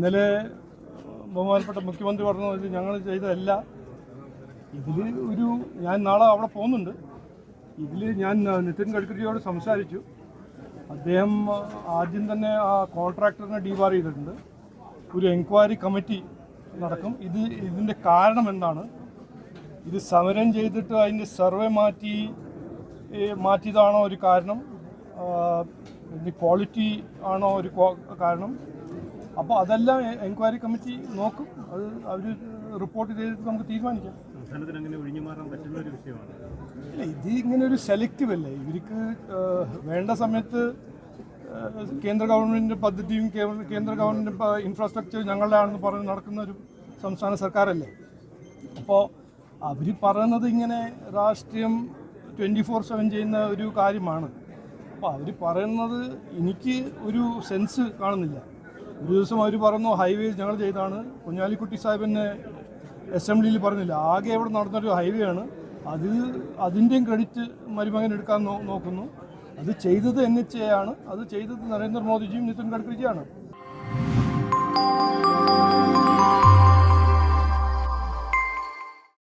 ഇന്നലെ ബഹുമാനപ്പെട്ട മുഖ്യമന്ത്രി പറഞ്ഞത് ഞങ്ങൾ ചെയ്തതല്ല. ഇതിൽ ഒരു ഞാൻ നാളെ അവിടെ പോകുന്നുണ്ട്. ഇതിൽ ഞാൻ നിതിൻ ഗഡ്കരിയോട് സംസാരിച്ചു. അദ്ദേഹം ആദ്യം തന്നെ ആ കോൺട്രാക്ടറിനെ ഡിബാർ ചെയ്തിട്ടുണ്ട്. ഒരു എൻക്വയറി കമ്മിറ്റി നടക്കും. ഇത് ഇതിന്റെ കാരണം എന്താണ്? ഇത് സമരം ചെയ്തിട്ട് അതിന്റെ സർവേ മാറ്റി മാറ്റിയതാണോ ഒരു കാരണം? ഇതിന്റെ ക്വാളിറ്റി ആണോ ഒരു കാരണം? അപ്പോൾ അതെല്ലാം എൻക്വയറി കമ്മിറ്റി നോക്കും. അത് അവർ റിപ്പോർട്ട് ചെയ്തിട്ട് നമുക്ക് തീരുമാനിക്കാം. ഇല്ല ഇത് ഇങ്ങനെ ഒരു സെലക്റ്റീവ് അല്ലേ? ഇവർക്ക് വേണ്ട സമയത്ത് കേന്ദ്ര ഗവൺമെന്റ് പദ്ധതിയും കേന്ദ്ര ഗവൺമെന്റ് ഇൻഫ്രാസ്ട്രക്ചർ ഞങ്ങളുടെ ആണെന്ന് പറഞ്ഞ് നടക്കുന്ന ഒരു സംസ്ഥാന സർക്കാരല്ലേ? അപ്പോൾ അവർ പറയുന്നത് ഇങ്ങനെ രാഷ്ട്രീയം ട്വന്റി ഫോർ സെവൻ ചെയ്യുന്ന ഒരു കാര്യമാണ്. അപ്പോൾ അവർ പറയുന്നത് എനിക്ക് ഒരു സെൻസ് കാണുന്നില്ല. ഒരു ദിവസം അവർ പറഞ്ഞു ഹൈവേ ഞങ്ങൾ ചെയ്താണ് കുഞ്ഞാലിക്കുട്ടി സാഹിബിനെ അസംബ്ലിയിൽ പറഞ്ഞില്ല. ആകെ ഇവിടെ നടന്നൊരു ഹൈവേ ആണ്. അത് അതിന്റെയും ക്രെഡിറ്റ് മരുമകൻ എടുക്കാൻ നോക്കുന്നു. അത് ചെയ്തത് എൻ എച്ച് എ ആണ്. അത് ചെയ്തത് നരേന്ദ്രമോദിജിയും നിതിൻ ഗഡ്കരിജിയാണ്